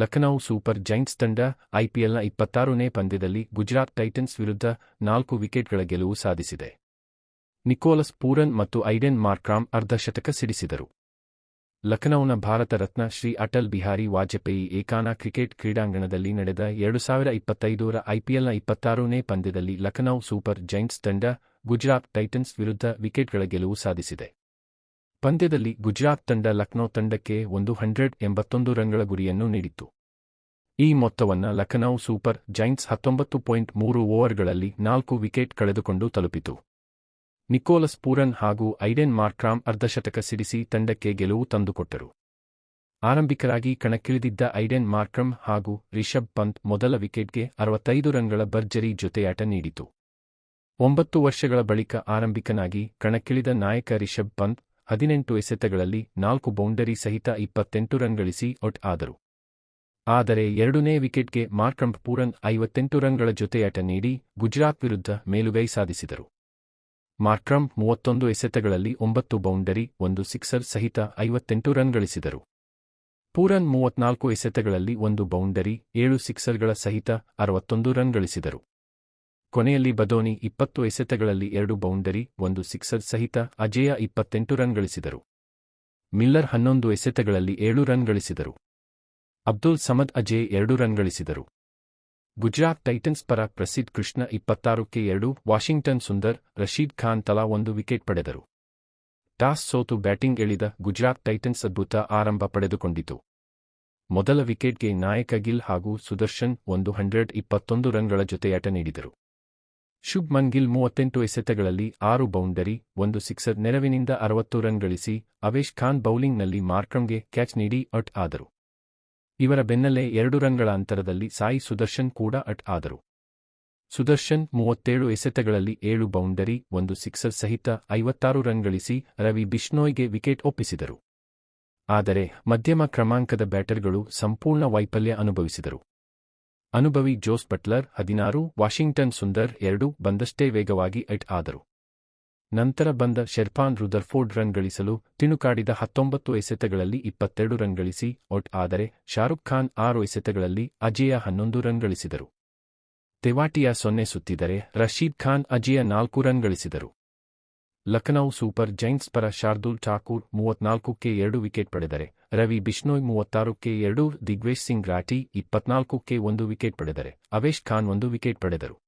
Lucknow super Giants ತಂಡ ಐಪಿಎಲ್ನ ಇಪ್ಪತ್ತಾರನೇ ಪಂದ್ಯದಲ್ಲಿ ಗುಜರಾತ್ ಟೈಟನ್ಸ್ ವಿರುದ್ಧ ನಾಲ್ಕು ವಿಕೆಟ್ಗಳ ಗೆಲುವು ಸಾಧಿಸಿದೆ. ನಿಕೋಲಸ್ ಪೂರನ್ ಮತ್ತು ಐಡೆನ್ ಮಾರ್ಕ್ರಾಮ್ ಅರ್ಧಶತಕ ಸಿಡಿಸಿದರು. ಲಖನೌನ ಭಾರತ ರತ್ನ ಶ್ರೀ ಅಟಲ್ ಬಿಹಾರಿ ವಾಜಪೇಯಿ ಏಕಾನ ಕ್ರಿಕೆಟ್ ಕ್ರೀಡಾಂಗಣದಲ್ಲಿ ನಡೆದ ಎರಡು ಸಾವಿರ ಇಪ್ಪತ್ತೈದರ ಐಪಿಎಲ್ನ ಇಪ್ಪತ್ತಾರನೇ ಪಂದ್ಯದಲ್ಲಿ ಲಖನೌ ಸೂಪರ್ ಜೈಂಟ್ಸ್ ತಂಡ ಗುಜರಾತ್ ಟೈಟನ್ಸ್ ವಿರುದ್ಧ ವಿಕೆಟ್ಗಳ ಗೆಲುವು ಸಾಧಿಸಿದೆ. ಪಂದ್ಯದಲ್ಲಿ ಗುಜರಾತ್ ತಂಡ ಲಕ್ನೋ ತಂಡಕ್ಕೆ ಒಂದು ಹಂಡ್ರೆಡ್ ಎಂಬತ್ತೊಂದು ರನ್ಗಳ ಗುರಿಯನ್ನು ನೀಡಿತು ಈ ಮೊತ್ತವನ್ನು ಲಖನೌ ಸೂಪರ್ ಜೈಂಟ್ಸ್ ಹತ್ತೊಂಬತ್ತು ಪಾಯಿಂಟ್ ಮೂರು ಓವರ್ಗಳಲ್ಲಿ ನಾಲ್ಕು ವಿಕೆಟ್ ಕಳೆದುಕೊಂಡು ತಲುಪಿತು. ನಿಕೋಲಸ್ ಪೂರನ್ ಹಾಗೂ ಐಡೆನ್ ಮಾರ್ಕ್ರಾಮ್ ಅರ್ಧಶತಕ ಸಿಡಿಸಿ ತಂಡಕ್ಕೆ ಗೆಲುವು ತಂದುಕೊಟ್ಟರು. ಆರಂಭಿಕರಾಗಿ ಕಣಕ್ಕಿಳಿದಿದ್ದ ಐಡೆನ್ ಮಾರ್ಕ್ರಮ್ ಹಾಗೂ ರಿಷಬ್ ಪಂತ್ ಮೊದಲ ವಿಕೆಟ್ಗೆ ಅರವತ್ತೈದು ರನ್ಗಳ ಭರ್ಜರಿ ಜೊತೆಯಾಟ ನೀಡಿತು. ಒಂಬತ್ತು ವರ್ಷಗಳ ಬಳಿಕ ಆರಂಭಿಕನಾಗಿ ಕಣಕ್ಕಿಳಿದ ನಾಯಕ ರಿಷಬ್ ಪಂತ್ ಹದಿನೆಂಟು ಎಸೆತಗಳಲ್ಲಿ ನಾಲ್ಕು ಬೌಂಡರಿ ಸಹಿತ ಇಪ್ಪತ್ತೆಂಟು ರನ್ ಗಳಿಸಿ ಔಟ್ ಆದರು. ಆದರೆ ಎರಡನೇ ವಿಕೆಟ್ಗೆ ಮಾರ್ಕಂಪ್ ಪೂರನ್ ಐವತ್ತೆಂಟು ರನ್ಗಳ ಜೊತೆಯಾಟ ನೀಡಿ ಗುಜರಾತ್ ವಿರುದ್ಧ ಮೇಲುಗೈ ಸಾಧಿಸಿದರು. ಮಾರ್ಟ್ರಂಪ್ ಮೂವತ್ತೊಂದು ಎಸೆತಗಳಲ್ಲಿ ಒಂಬತ್ತು ಬೌಂಡರಿ, ಒಂದು ಸಿಕ್ಸರ್ ಸಹಿತ ಐವತ್ತೆಂಟು ರನ್ ಗಳಿಸಿದರು. ಪೂರನ್ ಮೂವತ್ನಾಲ್ಕು ಎಸೆತಗಳಲ್ಲಿ ಒಂದು ಬೌಂಡರಿ, ಏಳು ಸಿಕ್ಸರ್ಗಳ ಸಹಿತ ಅರವತ್ತೊಂದು ರನ್ ಗಳಿಸಿದರು. ಕೊನೆಯಲ್ಲಿ ಬದೋನಿ ಇಪ್ಪತ್ತು ಎಸೆತಗಳಲ್ಲಿ ಎರಡು ಬೌಂಡರಿ, ಒಂದು ಸಿಕ್ಸರ್ ಸಹಿತ ಅಜೇಯ ಇಪ್ಪತ್ತೆಂಟು ರನ್ ಗಳಿಸಿದರು. ಮಿಲ್ಲರ್ ಹನ್ನೊಂದು ಎಸೆತಗಳಲ್ಲಿ ಏಳು ರನ್ ಗಳಿಸಿದರು. ಅಬ್ದುಲ್ ಸಮದ್ ಅಜೇ ಎರಡು ರನ್ ಗಳಿಸಿದರು. ಗುಜರಾತ್ ಟೈಟನ್ಸ್ ಪರ ಪ್ರಸಿದ್ಧ ಕೃಷ್ಣ ಇಪ್ಪತ್ತಾರಕ್ಕೆ ಎರಡು, ವಾಷಿಂಗ್ಟನ್ ಸುಂದರ್, ರಶೀದ್ ಖಾನ್ ತಲಾ ಒಂದು ವಿಕೆಟ್ ಪಡೆದರು. ಟಾಸ್ ಸೋತು ಬ್ಯಾಟಿಂಗ್ ಇಳಿದ ಗುಜರಾತ್ ಟೈಟನ್ಸ್ ಅದ್ಭುತ ಆರಂಭ ಪಡೆದುಕೊಂಡಿತು. ಮೊದಲ ವಿಕೆಟ್ಗೆ ನಾಯಕ ಗಿಲ್ ಹಾಗೂ ಸುದರ್ಶನ್ ಒಂದು ಹಂಡ್ರೆಡ್ ಇಪ್ಪತ್ತೊಂದು ರನ್ಗಳ ಜೊತೆಯಾಟ ನೀಡಿದರು. ಶುಭ್ಮನ್ ಮನ್ಗಿಲ್ ಮೂವತ್ತೆಂಟು ಎಸೆತಗಳಲ್ಲಿ ಆರು ಬೌಂಡರಿ, ಒಂದು ಸಿಕ್ಸರ್ ನೆರವಿನಿಂದ ಅರವತ್ತು ರನ್ ಗಳಿಸಿ ಅವೇಶ್ ಖಾನ್ ಬೌಲಿಂಗ್ನಲ್ಲಿ ಮಾರ್ಕ್ರಮ್ಗೆ ಕ್ಯಾಚ್ ನೀಡಿ ಅಟ್ ಆದರು. ಇವರ ಬೆನ್ನಲ್ಲೇ ಎರಡು ರನ್ಗಳ ಅಂತರದಲ್ಲಿ ಸಾಯಿ ಸುದರ್ಶನ್ ಕೂಡ ಅಟ್ ಆದರು. ಸುದರ್ಶನ್ ಮೂವತ್ತೇಳು ಎಸೆತಗಳಲ್ಲಿ ಏಳು ಬೌಂಡರಿ, ಒಂದು ಸಿಕ್ಸರ್ ಸಹಿತ ಐವತ್ತಾರು ರನ್ ಗಳಿಸಿ ರವಿ ಬಿಷ್ಣೋಯ್ಗೆ ವಿಕೆಟ್ ಒಪ್ಪಿಸಿದರು. ಆದರೆ ಮಧ್ಯಮ ಕ್ರಮಾಂಕದ ಬ್ಯಾಟರ್ಗಳು ಸಂಪೂರ್ಣ ವೈಫಲ್ಯ ಅನುಭವಿಸಿದರು. ಅನುಭವಿ ಜೋಸ್ ಬಟ್ಲರ್ ಹದಿನಾರು, ವಾಷಿಂಗ್ಟನ್ ಸುಂದರ್ ಎರಡು, ಬಂದಷ್ಟೇ ವೇಗವಾಗಿ ಔಟ್ ಆದರು. ನಂತರ ಬಂದ ಶೆರ್ಪಾನ್ ರುದರ್ಫೋರ್ಡ್ ರನ್ ಗಳಿಸಲು ತಿಣುಕಾಡಿದ ಹತ್ತೊಂಬತ್ತು ಎಸೆತಗಳಲ್ಲಿ ಇಪ್ಪತ್ತೆರಡು ರನ್ ಗಳಿಸಿ ಔಟ್ ಆದರೆ ಶಾರುಖ್ ಖಾನ್ ಆರು ಎಸೆತಗಳಲ್ಲಿ ಅಜೇಯ ಹನ್ನೊಂದು ರನ್ ಗಳಿಸಿದರು. ತೆವಾಟಿಯಾ ಸೊನ್ನೆ ಸುತ್ತಿದರೆ ರಶೀದ್ ಖಾನ್ ಅಜೇಯ ನಾಲ್ಕು ರನ್ ಗಳಿಸಿದರು. ಲಖನೌ ಸೂಪರ್ ಜೈಂಟ್ಸ್ ಪರ ಶಾರ್ದೂಲ್ ಠಾಕೂರ್ ಮೂವತ್ನಾಲ್ಕಕ್ಕೆ ಎರಡು ವಿಕೆಟ್ ಪಡೆದರೆ, ರವಿ ಬಿಷ್ಣೋಯ್ ಮೂವತ್ತಾರಕ್ಕೆ ಎರಡು, ದಿಗ್ವೇಶ್ ಸಿಂಗ್ ರಾಠಿ ಇಪ್ಪತ್ನಾಲ್ಕಕ್ಕೆ ಒಂದು ವಿಕೆಟ್ ಪಡೆದರೆ ಅವೇಶ್ ಖಾನ್ ಒಂದು ವಿಕೆಟ್ ಪಡೆದರು.